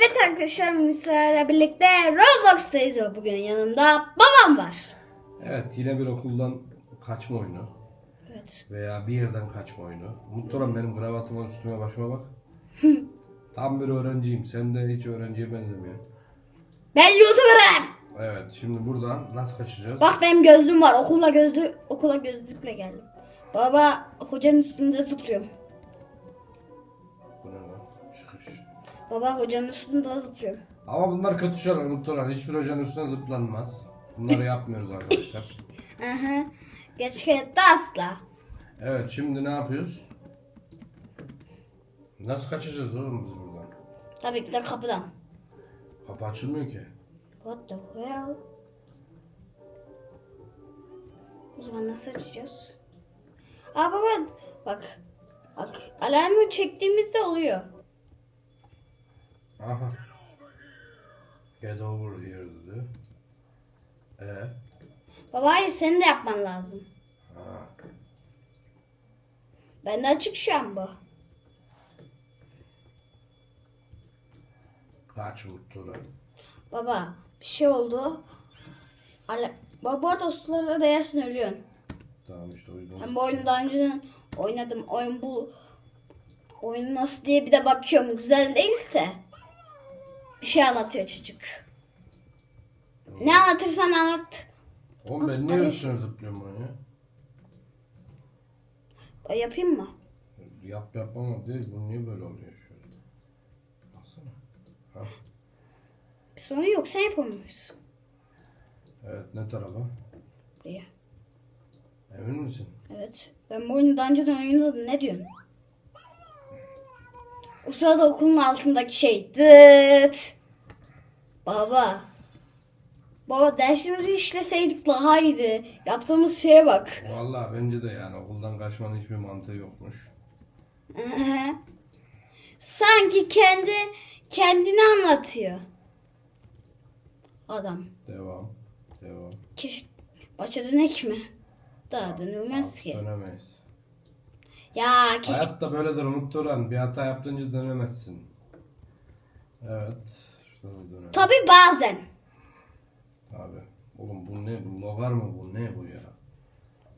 Evet arkadaşlar Mısır'la birlikte Roblox'tayız ve bugün yanımda babam var. Evet yine bir okuldan kaçma oyunu Evet. veya bir yerden kaçma oyunu. Muhtemelen benim kravatıma üstüme başıma bak. Tam bir öğrenciyim. Sen de hiç öğrenciye benzemiyor. Ben YouTuber'ım. Evet şimdi buradan nasıl kaçacağız? Bak benim gözlüğüm var. Okula gözlü okula gözlükle geldim. Baba hocanın üstünde zıplıyorum. Baba hocanın üstünde zıplıyorum. Ama bunlar şeyler muhtemelen. Hiçbir hocanın üstüne zıplanmaz. Bunları yapmıyoruz arkadaşlar. Aha. Gerçek hayatta asla. Evet şimdi ne yapıyoruz? Nasıl kaçacağız oğlum biz buradan? Tabii ki de kapıdan. Kapı açılmıyor ki. What the hell? O zaman nasıl açacağız? Aa baba bak. Bak alarmı çektiğimizde oluyor. Aha. Get over here dedi. Ee? Baba hayır senin de yapman lazım. Ha. Bende açık şu an bu. Kaç vurdu Baba bir şey oldu. Ala Baba bu arada sulara değersin ölüyorsun. Tamam işte o yüzden. Ben bu oyunu daha önceden oynadım. Oyun bu. Oyun nasıl diye bir de bakıyorum. Güzel değilse. Bir şey anlatıyor çocuk. Ne anlatırsan anlat. Oğlum ben niye üstüne zıplıyorum bunu ya? Ben yapayım mı? Yap yapmama değil. Bu niye böyle oluyor şöyle? Baksana. Ha. Bir sorun yok. Sen yapamıyorsun. Evet ne tarafa? Buraya. Emin misin? Evet. Ben bu oyunu daha önceden oynadım. Ne diyorsun? O sırada okulun altındaki şey. Dıt. Baba. Baba dersimizi işleseydik daha iyiydi. Yaptığımız şeye bak. Vallahi bence de yani okuldan kaçmanın hiçbir mantığı yokmuş. Sanki kendi kendini anlatıyor. Adam. Devam. Devam. Keş başa dönek mi? Daha dönülmez ki. Dönemeyiz. Ya keşke. Hayatta böyledir unutturan. Bir hata yaptığınca dönemezsin. Evet. Şurada da dönelim. Tabi bazen. Abi. Oğlum bu ne? Bu logar mı bu? Ne bu ya?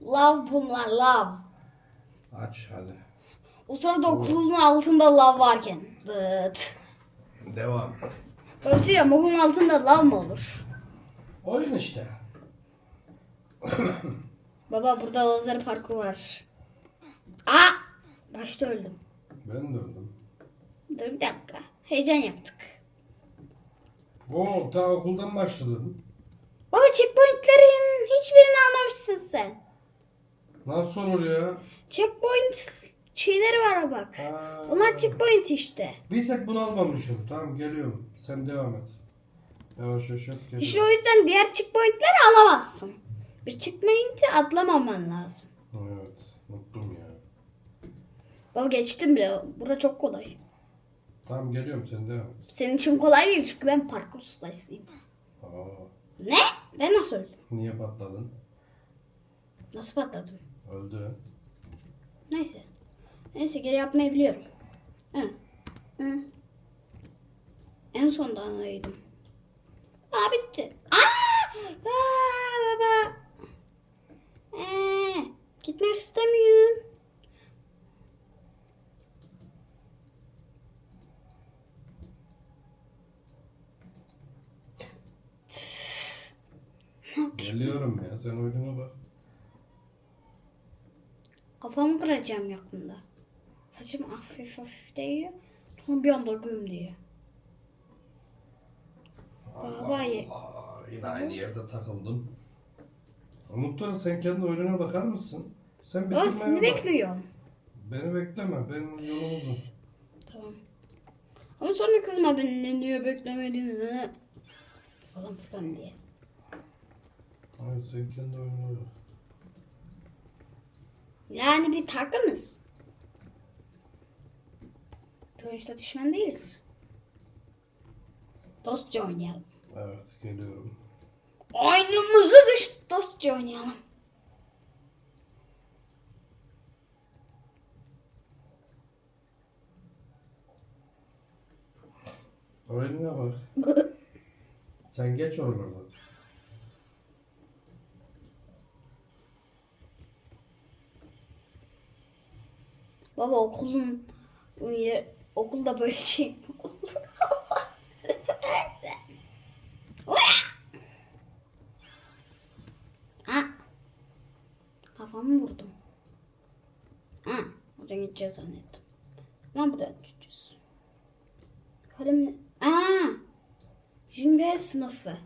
Love bunlar love. Aç hadi. O sırada okulun altında love varken. Dıt. Devam. Ötüyorum okulun altında love mı olur? Oyun işte. Baba burada lazer parkur var. Aa! Başta öldüm. Ben de öldüm. Dur bir dakika. Heyecan yaptık. Oo ta okuldan başladım. Baba checkpointlerin hiçbirini almamışsın sen. Nasıl olur ya? Checkpoint şeyleri var bak. Ha. Onlar checkpoint işte. Bir tek bunu almamışım. Tamam geliyorum. Sen devam et. Yavaş yavaş yap geliyorum. İşte o yüzden diğer checkpointleri alamazsın. Bir checkpoint'i atlamaman lazım. Evet. Unuttum. Baba geçtim bile. Bura çok kolay. Tamam geliyorum sen et. Senin için kolay değil çünkü ben parkur ustasıyım. Aa, Ne? Ben nasıl öldüm? niye patladın? Nasıl patladım? Öldü. Neyse. Neyse geri yapmayı biliyorum. Hı. Hı. En sonda anlaydım. Aa bitti. Aa! Aa baba. Ee, gitmek istemiyorum. Geliyorum ya sen oyununa bak. Kafamı kıracağım yakında. Saçım hafif hafif değiyor. Sonra bir anda güm diye. Baba ye- Allah, yine aynı yerde takıldım. Unuttun sen kendi oyununa bakar mısın? Sen Baba bitirmeye seni bak. bekliyorum. Beni bekleme. Ben yolum uzun. Tamam. Ama sonra kızma beni ne niye beklemedin ne falan filan diye. Hayır sen kendi oyununa bak. Yani bir takımız. Sonuçta düşman değiliz. Dostça oynayalım. Evet geliyorum. Oyunumuzu düş dostça oynayalım. Oyununa bak. Sen geç oralardan. Baba okulun yer- okulda böyle şey olur? ha. Kafamı vurdum. Ha. Oradan gideceğiz zannettim. Ama buradan gideceğiz. Kalem Aa. Jüngel sınıfı.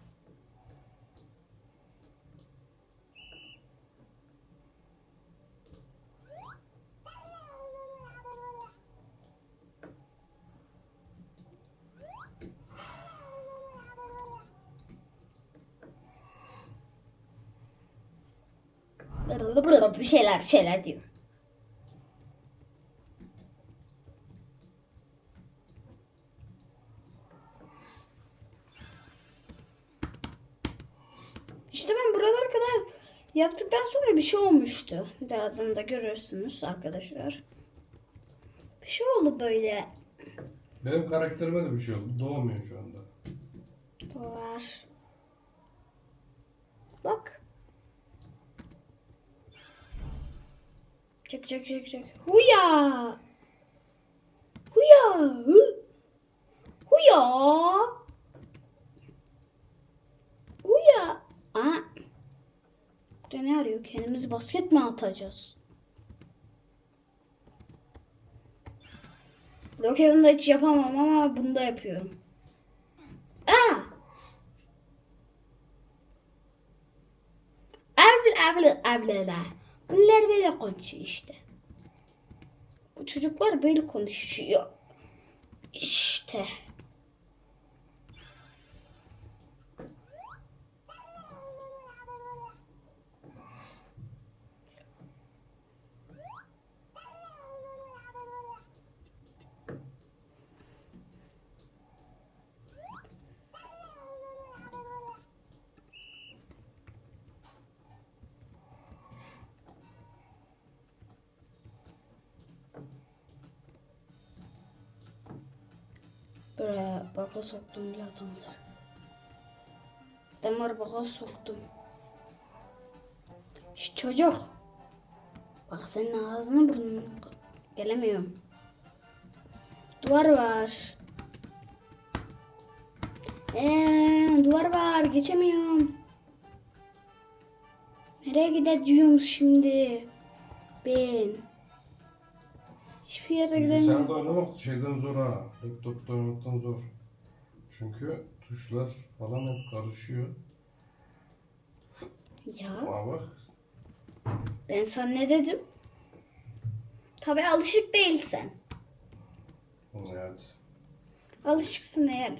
Bir şeyler bir şeyler diyor. İşte ben buralara kadar yaptıktan sonra bir şey olmuştu. Birazdan da görürsünüz arkadaşlar. Bir şey oldu böyle. Benim karakterime de bir şey oldu. Doğmuyor şu anda. Var. Bak. Çek çek çek çek. Huya. Huya. Hı. Huya. Huya. Aa. Burada ne arıyor? Kendimizi basket mi atacağız? Brokeven'da hiç yapamam ama bunda yapıyorum. Aa! Abla abla abla. Bunlar böyle konuşuyor işte. Bu çocuklar böyle konuşuyor. İşte. Böyle baka soktum bile adamları. Adamları baka soktum. Şş, çocuk. Bak senin ağzını burnunu gelemiyorum. Duvar var. Ee, duvar var geçemiyorum. Nereye gideceğim şimdi? Ben. Hiçbir yere. Bilgisayarda oynamak şeyden zor ha. Laptopta oynamaktan zor. Çünkü tuşlar falan hep karışıyor. Ya Aa bak. ben sana ne dedim? Tabii alışık değilsen. Evet. Alışıksın eğer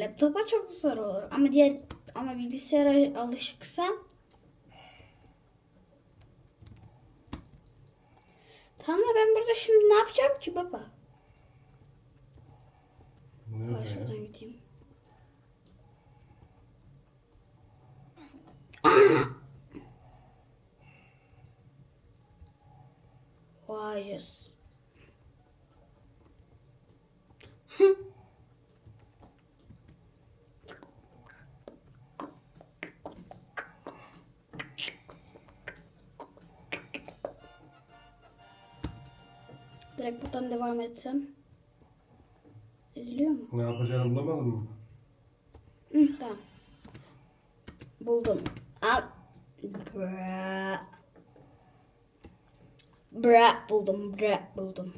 laptopa çok zor olur. Ama diğer ama bilgisayara alışıksan Tamam da ben burada şimdi ne yapacağım ki baba? Ne Ben şuradan gideyim. Vay yes. Direkt buradan devam etsem. Ediliyor mu? Ne yapacağını bulamadın mı? Hı, tamam. Buldum. Al. Bra. Bra buldum. Bra buldum.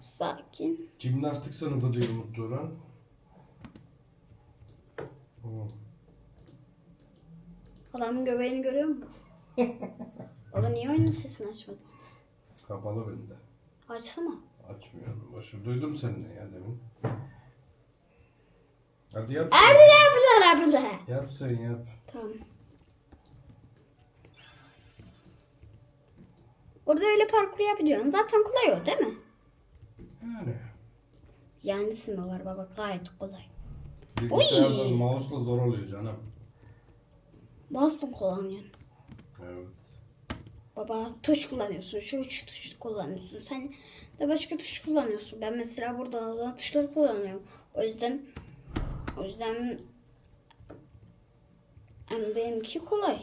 Sakin. Jimnastik sınıfı diyor Mutlu'ran. Hı. Adamın göbeğini görüyor musun? Baba niye oyunun sesini açmadın? Kapalı bende. Açsana. Açmıyorum. Başı duydum seni ya demin. Hadi yap. Erdi abla abla. Yap sen yap. Tamam. Orada öyle parkur yapıyorsun. Zaten kolay o değil mi? Yani. Yanisi mi var baba? Gayet kolay. Bilgisayardan mouse'la zor oluyor canım. Bas bu kullanıyorsun. Evet. Baba tuş kullanıyorsun. Şu üç tuş kullanıyorsun. Sen de başka tuş kullanıyorsun. Ben mesela burada azal tuşları kullanıyorum. O yüzden o yüzden yani benimki kolay.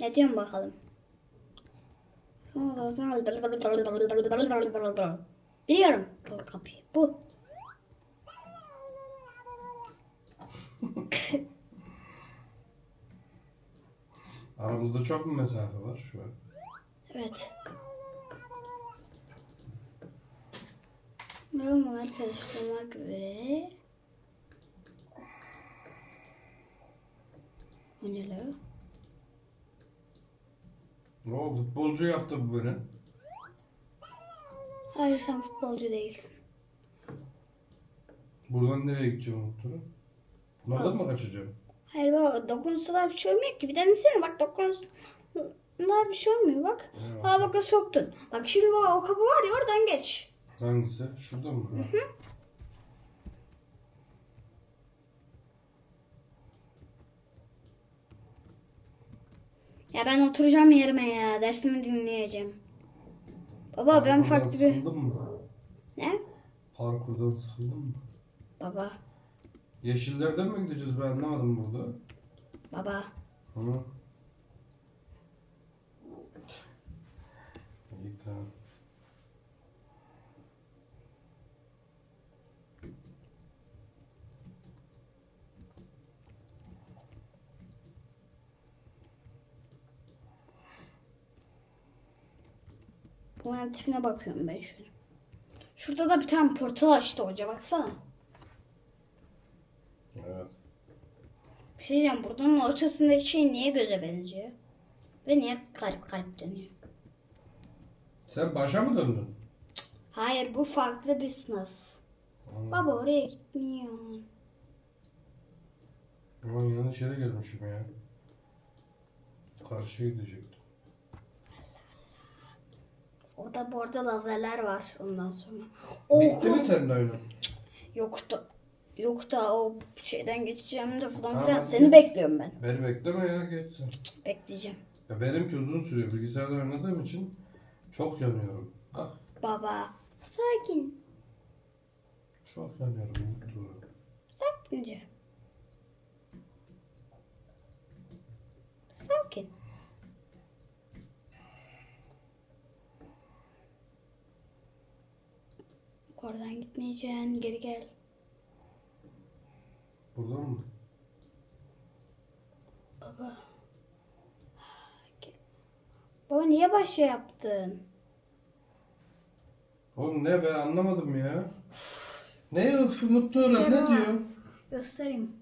Ne diyorsun bakalım? Biliyorum. Dur kapıyı. Bu. Aramızda çok mu mesafe var şu an? Evet. Yorumlar karıştırmak ve O ne la? O futbolcu yaptı bu beni. Hayır sen futbolcu değilsin. Buradan nereye gideceğim Mutlu? Bunlardan mı kaçacağım? Hayır baba dokunsalar bir şey olmuyor ki. Bir denesene bak dokunsalar bir şey olmuyor bak. Evet. Aa bak soktun. Bak şimdi baba o kapı var ya oradan geç. Hangisi? Şurada mı? Ha. Ya ben oturacağım yerime ya. Dersimi dinleyeceğim. Baba ben farklı bir... Mı? Ne? Parkurdan sıkıldın mı? Baba. Yeşillerden mi gideceğiz ben anlamadım burada. Baba. Hı. İyi tamam. Bunların tipine bakıyorum ben şöyle. Şurada da bir tane portal açtı hoca baksana. Evet. Bir şey diyeceğim buradanın ortasındaki şey niye göze benziyor? Ve niye garip garip dönüyor? Sen başa mı döndün? Hayır bu farklı bir sınıf. Hı. Baba oraya gitmiyor. Aman yanlış yere gelmişim ya. Karşıya gidecektim. Orada bu arada lazerler var ondan sonra. Bitti mi senin oyunun? yok da yok da o şeyden geçeceğim de falan Tamam, filan. Seni geç. bekliyorum ben. Beni bekleme ya geçsin. Bekleyeceğim. Ya benimki uzun sürüyor. Bilgisayarda oynadığım için çok yanıyorum. Bak Baba sakin. çok yanıyorum. Mutlu. Sakince. Sakin. Oradan gitmeyeceksin. Geri gel. Burada mı? Baba. Baba niye başa yaptın? Oğlum ne ben anlamadım ya. Ne öf Mutlu öğren ne diyor? Göstereyim.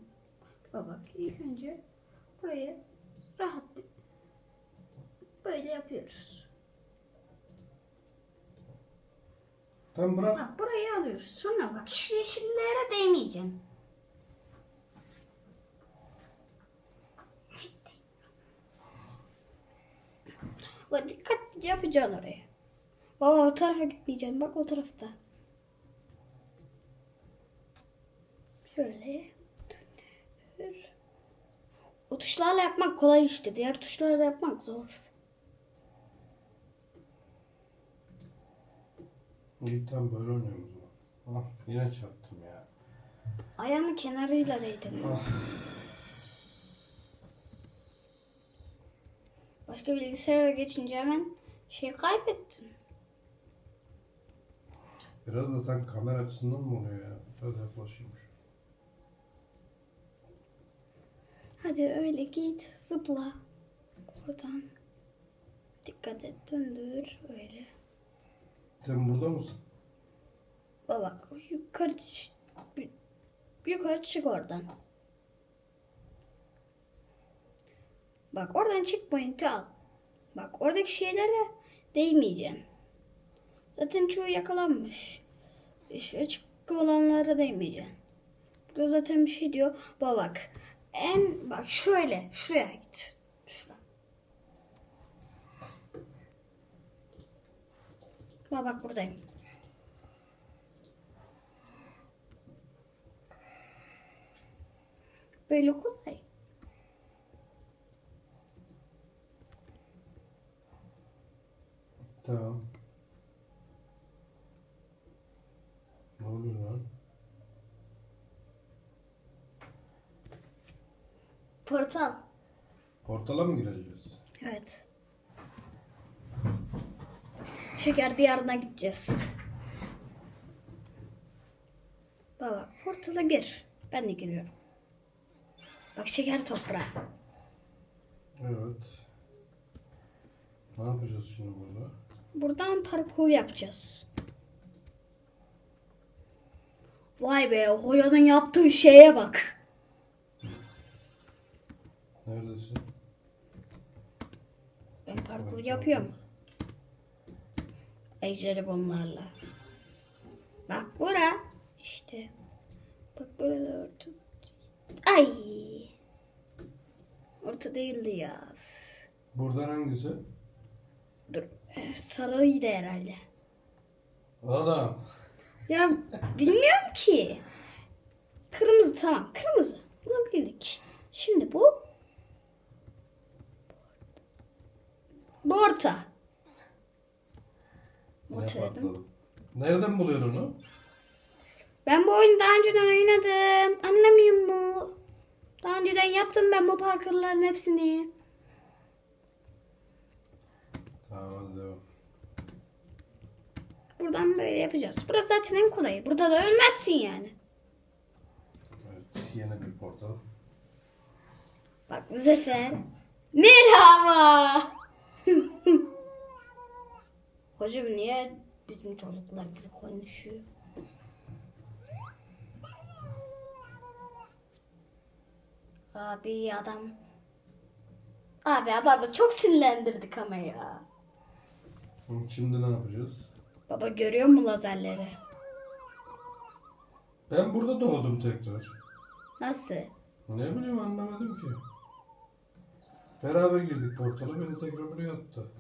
Baba ilk önce burayı rahat bir- böyle yapıyoruz. Tamam bırak. Bak burayı alıyoruz. Sonra bak şu yeşillere değmeyeceksin. Bak dikkatlice yapacaksın orayı. Baba o tarafa gitmeyeceksin. Bak o tarafta. Şöyle. O tuşlarla yapmak kolay işte. Diğer tuşlarla yapmak zor. İyi tamam böyle oynuyoruz. Ah yine çarptım ya. Ayağını kenarıyla değdin. Başka bilgisayara geçince hemen şey kaybettin. Biraz da sen kamera açısından mı oluyor ya? Biraz yaklaşayım şu. Hadi öyle git zıpla. Oradan. Dikkat et döndür öyle. Sen burada mısın? Baba yukarı çık. Yukarı çık oradan. Bak oradan checkpoint'i al. Bak oradaki şeylere değmeyeceksin. Zaten çoğu yakalanmış. İşte açık olanlara değmeyeceksin. Burada zaten bir şey diyor. Bak bak. En bak şöyle şuraya git. Şura. Bak bak buradayım. Böyle kolay. Tamam. Ne oluyor lan? Portal. Portala mı gireceğiz? Evet. Şeker diyarına gideceğiz. Baba portala gir. Ben de giriyorum. Bak şeker toprağı. Evet. Ne yapacağız şimdi burada? Buradan parkur yapacağız. Vay be Hoya'nın yaptığı şeye bak. Neredesin? Ben parkur yapıyorum. Ejderi bunlarla. Bak bura. İşte. Bak burada orta. Ay. Orta değildi ya. Buradan hangisi? Dur. Sarıydı herhalde. Adam. Ya bilmiyorum ki. Kırmızı tamam. Kırmızı. Bunu bildik. Şimdi bu. Bu orta. Ne dedim. Nereden buluyorsun onu? Ben bu oyunu daha önceden oynadım. Anlamıyor mu? Daha önceden yaptım ben bu parkurların hepsini. Tamam hadi devam. Buradan böyle yapacağız. Burası zaten en kolayı. Burada da ölmezsin yani. Evet, yeni bir portal. Bak bu sefer. Merhaba. Hocam niye bizim çocuklar gibi konuşuyor? Abi adam. Abi adamı çok sinirlendirdik ama ya. Şimdi ne yapacağız? Baba görüyor mu lazerleri? Ben burada doğdum tekrar. Nasıl? Ne bileyim anlamadım ki. Beraber girdik portala beni tekrar buraya attı.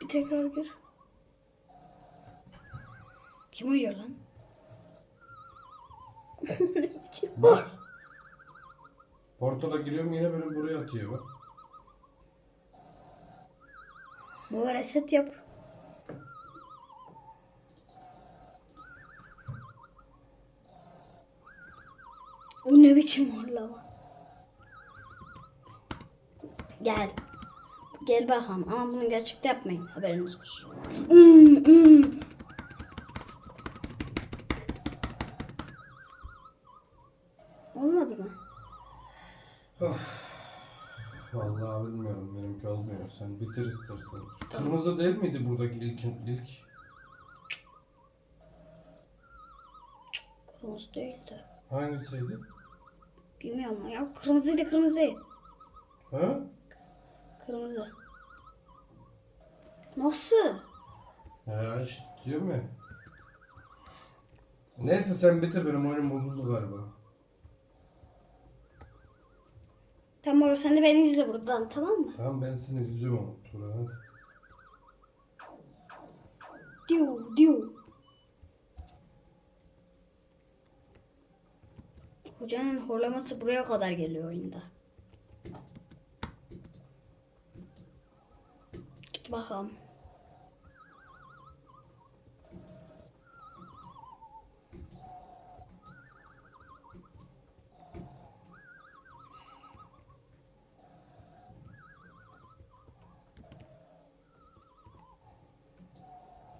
Bir tekrar gir. Kim uyuyor lan? Bak. Portala giriyorum yine beni buraya atıyor bak. Bu reset yap. O ne biçim horlama? Gel. Gel bakalım ama bunu gerçekte yapmayın. Haberiniz olsun. Hmm, hmm. Olmadı mı? Vallahi bilmiyorum benimki olmuyor. Sen bitir istersen. Şu Kırmızı değil miydi buradaki ilkin ilk? Kırmızı değildi. Hangisiydi? Bilmiyorum ya. Kırmızıydı kırmızı. Ha? Kırmızı. Nasıl? Ya işte diyorum ya. Neyse sen bitir benim oyunum bozuldu galiba. Tamam sen de beni izle buradan tamam mı? Tamam ben seni izliyorum ama Tura hadi. Diu Hocanın horlaması buraya kadar geliyor oyunda. Git bakalım.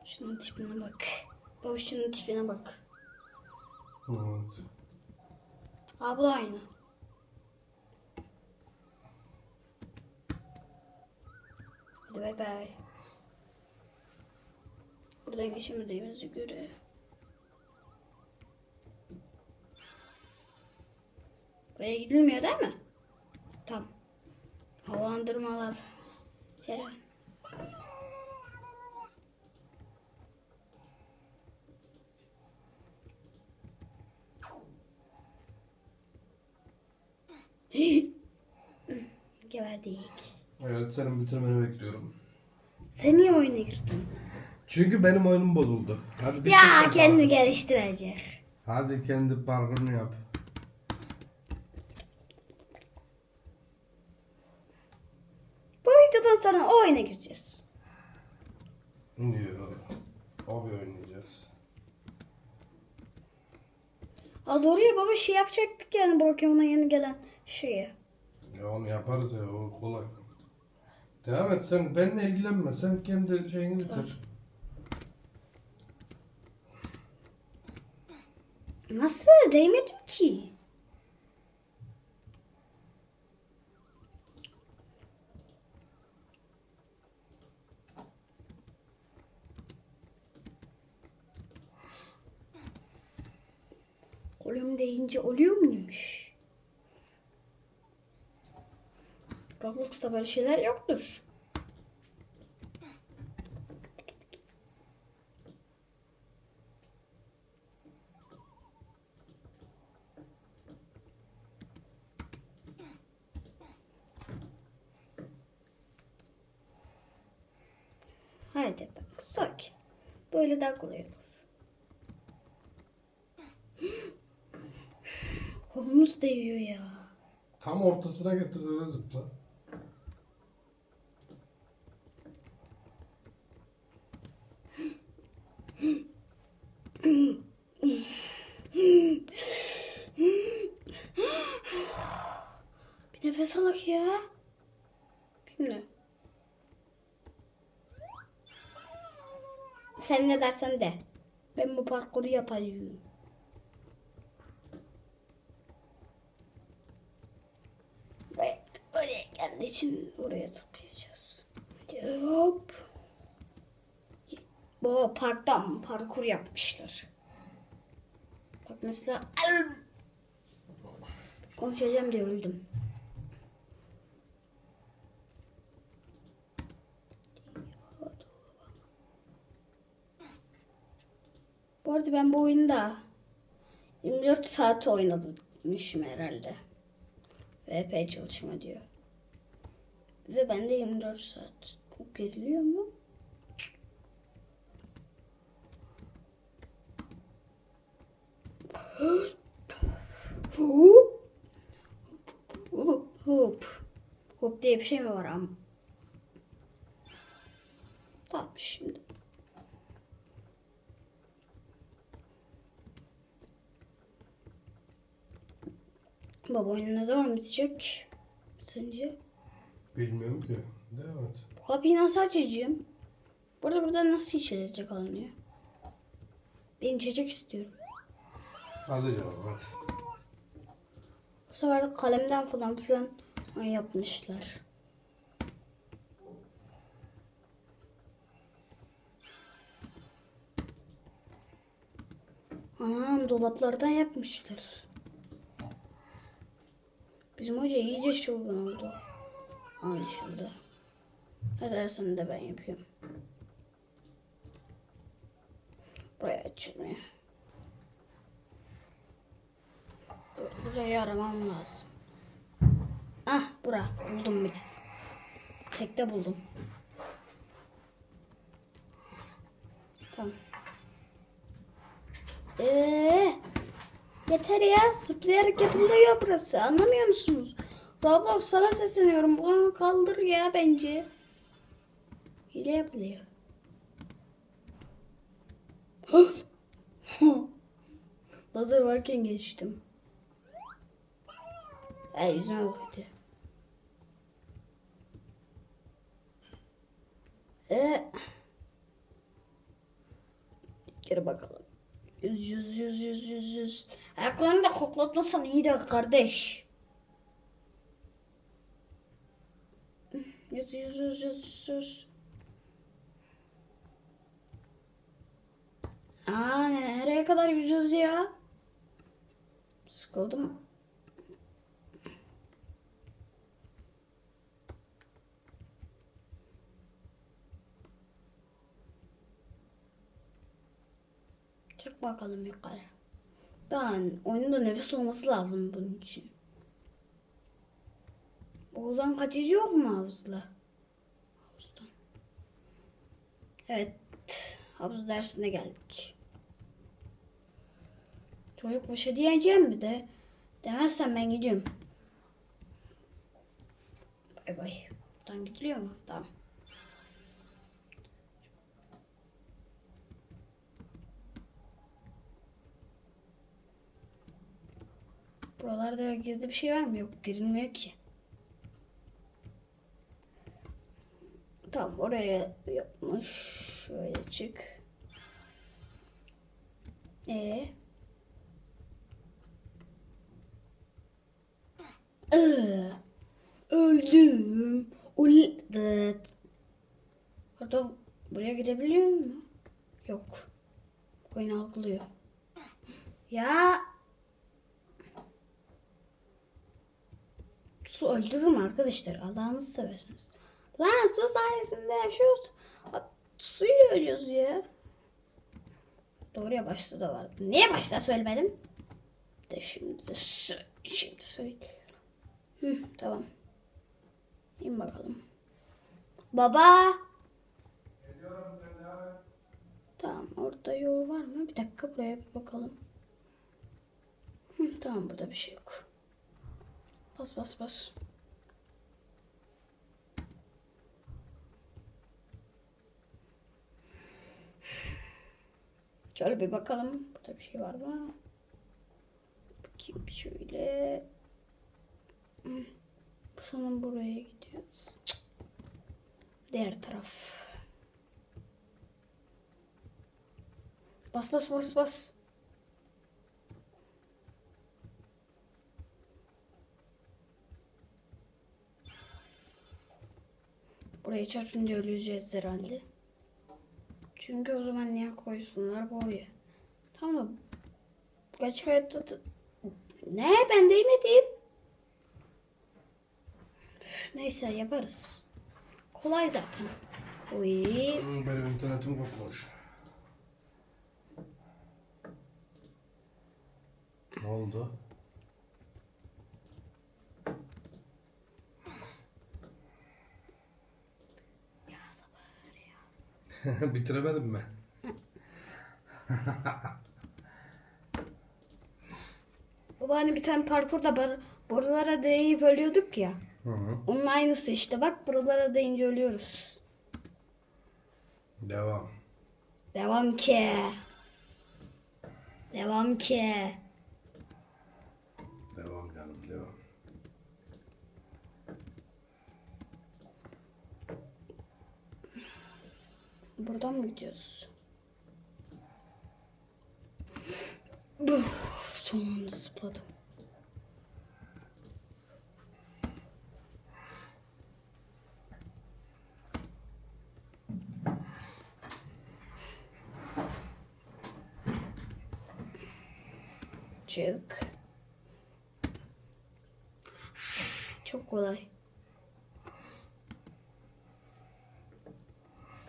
Şunun tipine bak. Baba şunun tipine bak. Da aynı. Hadi bay bay. Buradan geçemediğimize göre. Buraya gidilmiyor değil mi? Tamam. Havalandırmalar. Yere. bitirdik. Evet senin bitirmeni bekliyorum. Sen niye oyuna girdin? Çünkü benim oyunum bozuldu. Hadi ya kendi abi. geliştirecek. Hadi kendi parkurunu yap. Bu videodan sonra o oyuna gireceğiz. Yok. O bir oynayacağız. Ha doğru ya baba şey yapacaktık yani Pokemon'a yeni gelen şeyi. Ya onu yaparız ya o kolay. Devam et sen benimle ilgilenme. Sen kendi şeyini bitir. Nasıl? Değmedim ki. Kolum değince oluyor muymuş? Roblox'ta böyle şeyler yoktur. Haydi bak sakin. Böyle daha kolay olur. Kolumuz değiyor ya. Tam ortasına getir öyle zıpla. Ya. Şimdi. Sen ne dersen de. Ben bu parkuru yapacağım. Ve oraya geldiği için oraya tıklayacağız. Hop. Baba parktan parkur yapmışlar. Bak mesela konuşacağım diye öldüm. Bu arada ben bu oyunda 24 saat oynamışım herhalde. VP çalışma diyor. Ve bende 24 saat. Çok geriliyor mu? Hop. Hop. Hop. Hop diye bir şey mi var ama? Tamam şimdi. Baba oyunu ne zaman bitecek? Sence? Bilmiyorum ki. Devam et. Bu kapıyı nasıl açacağım? Burada burada nasıl içecek alınıyor? Ben içecek istiyorum. Hadi canım hadi. Bu sefer de kalemden falan filan yapmışlar. Anam dolaplardan yapmışlar. Bizim hoca iyice çılgın oldu. Anlaşıldı. Hadi dersini de ben yapıyorum. Buraya açılmıyor. Bur- Burayı aramam lazım. Ah bura buldum bile. Tekte buldum. Tamam. Ee, yeter ya zıplayarak yapılıyor burası anlamıyor musunuz? Roblox sana sesleniyorum bunu kaldır ya bence. Hile yapılıyor. Lazer varken geçtim. Ay yüzüme baktı. Ee, geri bakalım. Yüz yüz yüz yüz yüz yüz. Ayaklarını da koklatmasan iyi de kardeş. Yüz yüz yüz yüz yüz. Aa nereye kadar yüzüz ya? Sıkıldım. Çık bakalım yukarı. Daha oyunda nefes olması lazım bunun için. Oğuzdan kaçıcı yok mu havuzla? Havuzdan. Evet. Havuz dersine geldik. Çocuk bir şey diyeceğim mi de? Demezsen ben gidiyorum. Bay bay. Buradan gidiliyor mu? Tamam. Buralarda gizli bir şey var mı? Yok girilmiyor ki. Tamam oraya yapmış. Şöyle çık. E Ee, öldüm. Uldet. Pardon buraya gidebiliyor mu? Yok. Oyun algılıyor. Ya. Su öldürür mü arkadaşlar? Allah'ınızı seversiniz. Lan su sayesinde yaşıyoruz. Suyla ölüyoruz ya. Doğruya başta da vardı. Niye başta söylemedim? De şimdi de su, şimdi söyle. Hı, tamam. İn bakalım. Baba. Tamam orada yol var mı? Bir dakika buraya bir bakalım. Hı, tamam burada bir şey yok. Bas bas bas. Şöyle bir bakalım. Burada bir şey var mı? Bakayım şöyle. Hı. Sanırım buraya gidiyoruz. Diğer taraf. Bas bas bas bas. Buraya çarpınca öleceğiz herhalde. Çünkü o zaman niye koysunlar buraya? Tamam da gerçek hayatta da... Ne? Ben değmedim. Neyse yaparız. Kolay zaten. Uy. Hmm, Benim internetim kopmuş. Ne oldu? Ya sabır ya. Bitiremedim mi? Baba hani bir tane parkurda bar buralara değip ölüyorduk ya. Hı hı. Onun aynısı işte. Bak buralara değince ölüyoruz. Devam. Devam ki. Devam ki. Devam canım devam. Buradan mı gidiyoruz? Sonunda zıpladım. Çık. Çok kolay.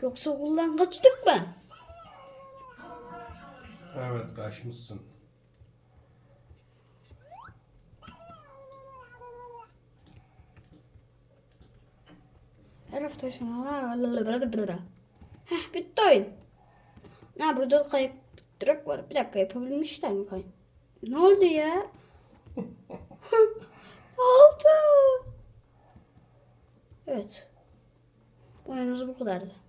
Yoksa okuldan kaçtık mı? Evet kaçmışsın. Her hafta sonu. Heh bitti oyun. Ne burada kayık direkt var. Bir dakika yapabilmişler mi kayık? Ne oldu ya? oldu. Evet. Oyunumuz bu kadardı.